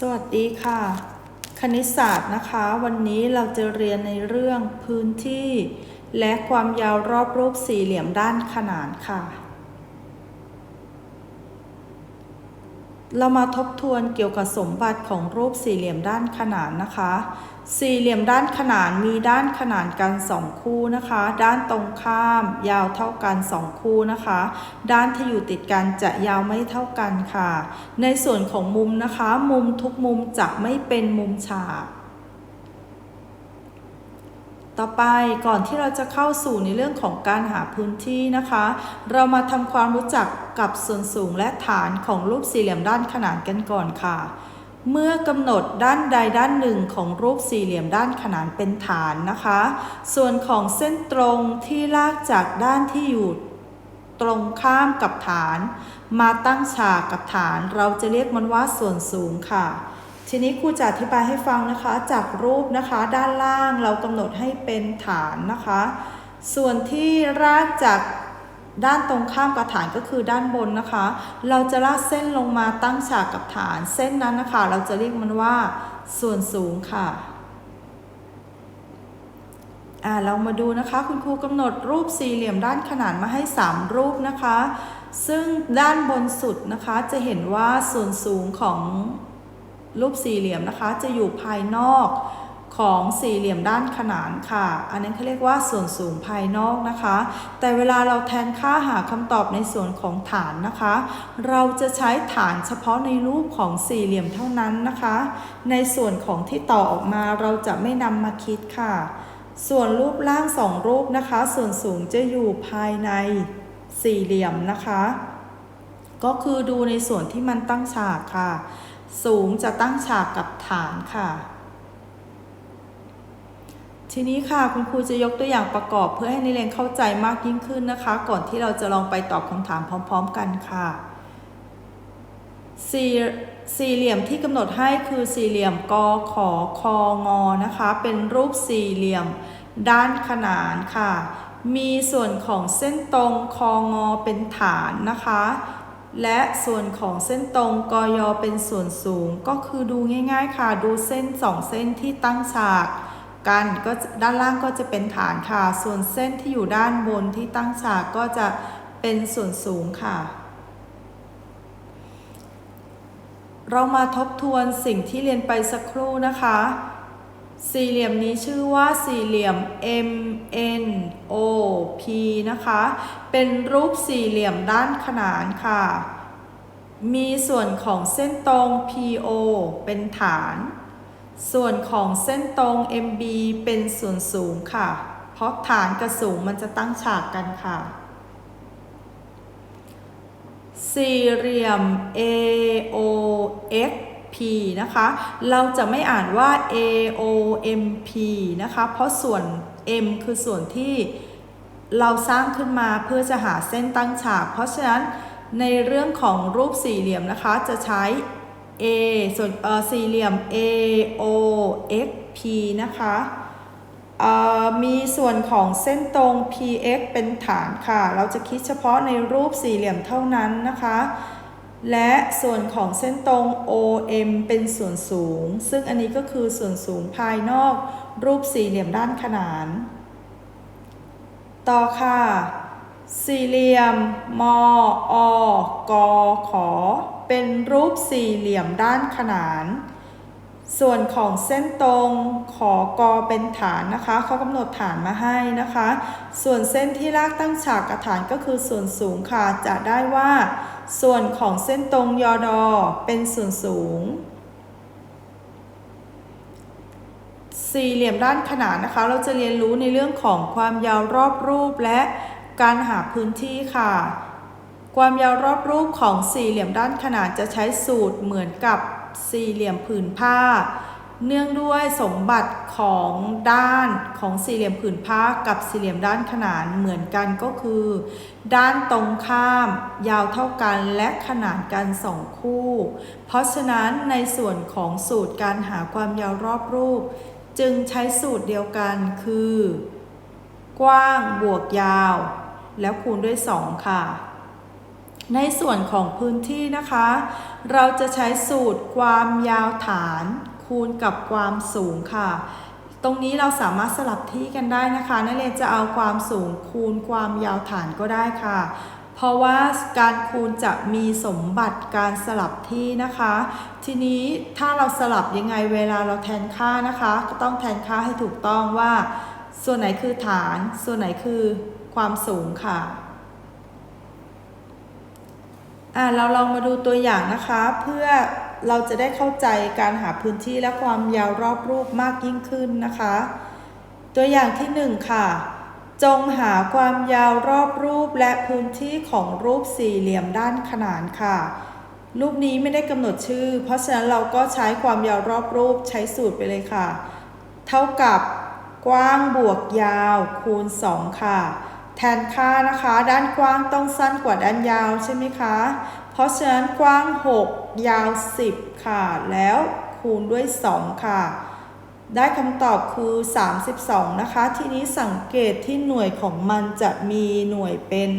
สวัสดีค่ะ คณิตศาสตร์นะคะ วันนี้เราจะเรียนในเรื่องพื้นที่ และความยาวรอบรูปสี่เหลี่ยมด้านขนานค่ะ เรามาทบทวนเกี่ยวกับสมบัติของรูปสี่เหลี่ยมด้านขนานนะคะ สี่เหลี่ยมด้านขนานมีด้านขนานกันสองคู่นะคะ ด้านตรงข้ามยาวเท่ากันสองคู่นะคะ ด้านที่อยู่ติดกันจะยาวไม่เท่ากันค่ะ ในส่วนของมุมนะคะ มุมทุกมุมจะไม่เป็นมุมฉาก ต่อไปก่อนที่เราจะเข้าสู่ในเรื่องของการหาพื้นที่นะคะ เรามาทำความรู้จักกับส่วนสูงและฐานของรูปสี่เหลี่ยมด้านขนานกันก่อนค่ะ เมื่อกำหนดด้านใดด้านหนึ่งของรูปสี่เหลี่ยมด้านขนานเป็นฐานนะคะ ส่วนของเส้นตรงที่ลากจากด้านที่อยู่ตรงข้ามกับฐาน มาตั้งฉากกับฐาน เราจะเรียกมันว่าส่วนสูงค่ะ ทีนี้ครูจะอธิบายให้ฟังนะคะจากรูปนะคะด้านล่างเรากำหนดให้เป็นฐานนะคะ ส่วนที่รากจากด้านตรงข้ามกับฐานก็คือด้านบนนะคะ เราจะลากเส้นลงมาตั้งฉากกับฐานเส้นนั้นนะคะ เราจะเรียกมันว่าส่วนสูงค่ะอ่าเรามาดูนะคะคุณครูกำหนดรูปสี่เหลี่ยมด้านขนานมาให้ 3 รูปนะคะ ซึ่งด้านบนสุดนะคะจะเห็นว่าส่วนสูงของ รูปสี่เหลี่ยมนะคะ จะอยู่ภายนอกของสี่เหลี่ยมด้านขนานค่ะ อันนั้นเขาเรียกว่าส่วนสูงภายนอกนะคะ แต่เวลาเราแทนค่าหาคำตอบในส่วนของฐานนะคะ เราจะใช้ฐานเฉพาะในรูปของสี่เหลี่ยมเท่านั้นนะคะ ในส่วนของที่ต่อออกมาเราจะไม่นำมาคิดค่ะ ส่วนรูปล่างสองรูปนะคะ ส่วนสูงจะอยู่ภายในสี่เหลี่ยมนะคะ ก็คือดูในส่วนที่มันตั้งฉากค่ะ สูงจะตั้งฉากกับฐานค่ะ ทีนี้ค่ะคุณครูจะยกตัวอย่างประกอบเพื่อให้นักเรียนเข้าใจมากยิ่งขึ้นนะคะ ก่อนที่เราจะลองไปตอบคำถามพร้อม ๆ กันค่ะสี่สี่เหลี่ยมที่กำหนดให้คือสี่เหลี่ยมกขอคองอนะคะ เป็นรูปสี่เหลี่ยมด้านขนานค่ะ มีส่วนของเส้นตรงคองอเป็นฐานนะคะ และส่วนของเส้นตรงกยเป็นส่วนสูง ก็คือดูง่ายๆค่ะ ดูเส้นสองเส้นที่ตั้งฉากกันก็ด้านล่างก็จะเป็นฐานค่ะ ส่วนเส้นที่อยู่ด้านบนที่ตั้งฉากก็จะเป็นส่วนสูงค่ะ เรามาทบทวนสิ่งที่เรียนไปสักครู่นะคะ สี่เหลี่ยมนี้ชื่อว่าสี่เหลี่ยม M N O P นะคะ เป็นรูปสี่เหลี่ยมด้านขนานค่ะ มีส่วนของเส้นตรง PO เป็นฐาน ส่วนของเส้นตรง MB เป็นส่วนสูงค่ะ เพราะฐานกับสูงมันจะตั้งฉากกันค่ะ สี่เหลี่ยม A O X P นะคะ เราจะไม่อ่านว่า AOMP นะคะ เพราะส่วน M คือส่วนที่เราสร้างขึ้นมาเพื่อจะหาเส้นตั้งฉาก เพราะฉะนั้นในเรื่องของรูปสี่เหลี่ยมนะคะจะใช้ A ส่วนเออสี่เหลี่ยม AOXP นะคะมีส่วนของเส้นตรง PX เป็นฐานค่ะ เราจะคิดเฉพาะในรูปสี่เหลี่ยมเท่านั้นนะคะ และส่วนของเส้นตรง OM เป็นส่วนสูง ซึ่งอันนี้ก็คือส่วนสูงภายนอก รูปสี่เหลี่ยมด้านขนาน ต่อค่ะ สี่เหลี่ยม มออกขอ เป็นรูปสี่เหลี่ยมด้านขนาน ส่วนของเส้นตรงขอกอเป็นฐานนะคะเขากำหนดฐานมาให้นะคะ ส่วนเส้นที่ลากตั้งฉากกับฐานก็คือส่วนสูงค่ะจะได้ว่า ส่วนของเส้นตรงยอดอเป็นส่วนสูง สี่เหลี่ยมด้านขนานนะคะ เราจะเรียนรู้ในเรื่องของความยาวรอบรูปและการหาพื้นที่ค่ะ ความยาวรอบรูปของสี่เหลี่ยมด้านขนานจะใช้สูตรเหมือนกับ สี่เหลี่ยมผืนผ้า เนื่องด้วยสมบัติของด้านของสี่เหลี่ยมผืนผ้ากับสี่เหลี่ยมด้านขนานเหมือนกันก็คือ ด้านตรงข้าม ยาวเท่ากันและขนานกันสองคู่ เพราะฉะนั้นในส่วนของสูตรการหาความยาวรอบรูป จึงใช้สูตรเดียวกันคือ กว้างบวกยาว แล้วคูณด้วย 2 ค่ะ ในส่วนของพื้นที่นะคะ เราจะใช้สูตรความยาวฐานคูณกับความสูงค่ะ ตรงนี้เราสามารถสลับที่กันได้นะคะ นักเรียนจะเอาความสูงคูณความยาวฐานก็ได้ค่ะ เพราะว่าการคูณจะมีสมบัติการสลับที่นะคะ ทีนี้ถ้าเราสลับยังไงเวลาเราแทนค่านะคะ ก็ต้องแทนค่าให้ถูกต้องว่า ส่วนไหนคือฐาน ส่วนไหนคือความสูงค่ะ อ่าเราลองมาดูตัวอย่างนะคะ เพื่อเราจะได้เข้าใจการหาพื้นที่และความยาวรอบรูปมากยิ่งขึ้นนะคะ ตัวอย่างที่หนึ่งค่ะ จงหาความยาวรอบรูปและพื้นที่ของรูปสี่เหลี่ยมด้านขนานค่ะ รูปนี้ไม่ได้กำหนดชื่อ เพราะฉะนั้นเราก็ใช้ความยาวรอบรูปใช้สูตรไปเลยค่ะ เท่ากับกว้างบวกยาวคูณ 2 ค่ะ แทนค่านะคะ ด้านกว้างต้องสั้นกว่าด้านยาวใช่ไหมคะ เพราะฉะนั้นกว้าง 6 ยาว 10 ค่ะ แล้วคูณด้วย 2 ค่ะ ได้คำตอบคือ 32 นะคะ ทีนี้สังเกตที่หน่วยของมันจะมีหน่วยเป็น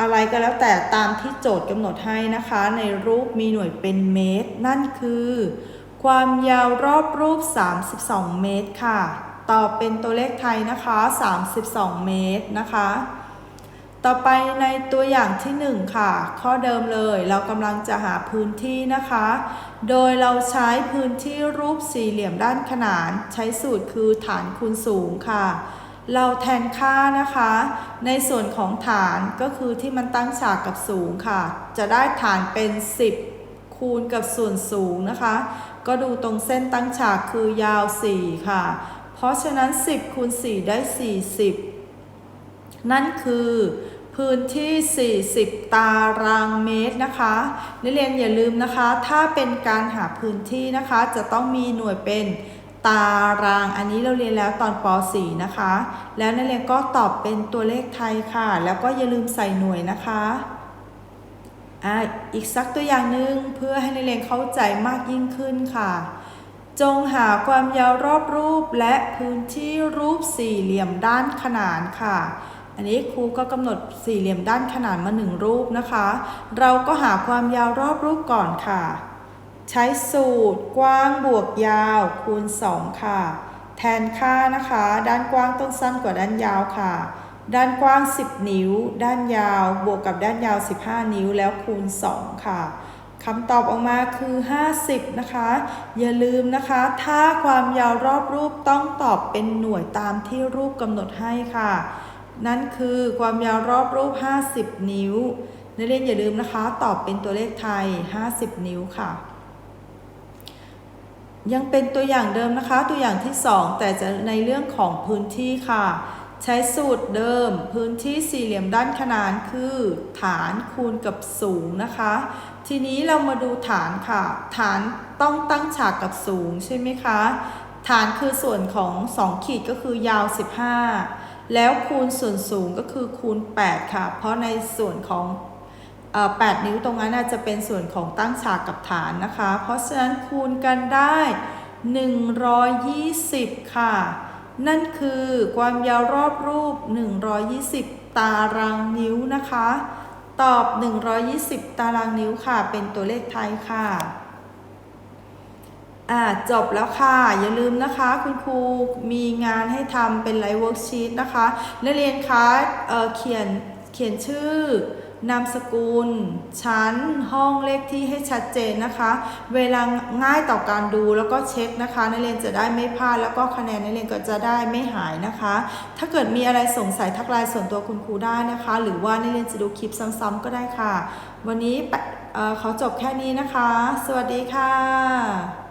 อะไรก็แล้วแต่ตามที่โจทย์กำหนดให้นะคะ ในรูปมีหน่วยเป็นเมตร นั่นคือ ความยาวรอบรูป 32 เมตรค่ะ ตอบเป็นตัวเลขไทยนะคะ 32 เมตรนะคะ ต่อไปในตัวอย่างที่ 1 ค่ะ ข้อเดิมเลยเรากำลังจะหาพื้นที่นะคะ โดยเราใช้พื้นที่รูปสี่เหลี่ยมด้านขนาน ใช้สูตรคือฐานคูณสูงค่ะ เราแทนค่านะคะ ในส่วนของฐานก็คือที่มันตั้งฉากกับสูงค่ะ จะได้ฐานเป็น 10 คูณกับส่วนสูงนะคะ ก็ดูตรงเส้นตั้งฉากคือยาว 4 ค่ะ เพราะฉะนั้น 10คูณ4ได้ 40 นั่นคือพื้นที่ 40 ตารางเมตรนะคะ นักเรียนอย่าลืมนะคะ ถ้าเป็นการหาพื้นที่นะคะ จะต้องมีหน่วยเป็นตาราง อันนี้เราเรียนแล้วตอนป .4 นะคะ แล้วนักเรียนก็ตอบเป็นตัวเลขไทยค่ะ แล้วก็อย่าลืมใส่หน่วยนะคะอ่าอีกสักตัวอย่างหนึ่งเพื่อให้นักเรียนเข้าใจมากยิ่งขึ้นค่ะ จงหาความยาวรอบรูปและพื้นที่รูปสี่เหลี่ยมด้านขนานค่ะ อันนี้ครูก็กำหนดสี่เหลี่ยมด้านขนานมาหนึ่งรูปนะคะ เราก็หาความยาวรอบรูปก่อนค่ะ ใช้สูตรกว้างบวกยาวคูณ 2 ค่ะ แทนค่านะคะ ด้านกว้างต้องสั้นกว่าด้านยาวค่ะ ด้านกว้าง 10 นิ้ว ด้านยาวบวกกับด้านยาว 15 นิ้วแล้วคูณ 2 ค่ะ คำตอบออกมาคือ 50 นะคะ อย่าลืมนะคะ ถ้าความยาวรอบรูปต้องตอบเป็นหน่วยตามที่รูปกำหนดให้ค่ะ นั่นคือความยาวรอบรูป 50 นิ้วนักเรียนอย่าลืมนะคะ ตอบเป็นตัวเลขไทย 50 นิ้วค่ะ ยังเป็นตัวอย่างเดิมนะคะ ตัวอย่างที่ 2 แต่จะในเรื่องของพื้นที่ค่ะ ใช้สูตรเดิมพื้นที่สี่เหลี่ยมด้านขนานคือ ฐานคูณกับสูงนะคะ ทีนี้เรามาดูฐานค่ะ ฐานต้องตั้งฉากกับสูงใช่ไหมคะ ฐานคือส่วนของ 2 ขีดก็คือยาว 15 แล้วคูณส่วนสูงก็คือคูณ 8 ค่ะ เพราะในส่วนของอ8นิ้วตรงนั้นน่าจะเป็นส่วนของตั้งฉากกับฐานนะคะ เพราะฉะนั้นคูณกันได้ 120 ค่ะ นั่นคือความยาวรอบรูป 120 ตารางนิ้วนะคะ ตอบ 120 ตารางนิ้วค่ะ เป็นตัวเลขไทยค่ะอ่าจบแล้วค่ะ อย่าลืมนะคะ คุณครูมีงานให้ทำเป็นไลฟ์เวิร์กชีตนะคะ นักเรียนคะเเขียนเขียนชื่อ นามสกุล ชั้น ห้องเลขที่ให้ชัดเจนนะคะ เวลาง่ายต่อการดูแล้วก็เช็คนะคะ นักเรียนจะได้ไม่พลาดแล้วก็คะแนนนักเรียนก็จะได้ไม่หายนะคะ ถ้าเกิดมีอะไรสงสัยทักไลน์ส่วนตัวคุณครูได้นะคะ หรือว่านักเรียนจะดูคลิปซ้ำๆก็ได้ค่ะ วันนี้เขอจบแค่นี้นะคะ สวัสดีค่ะ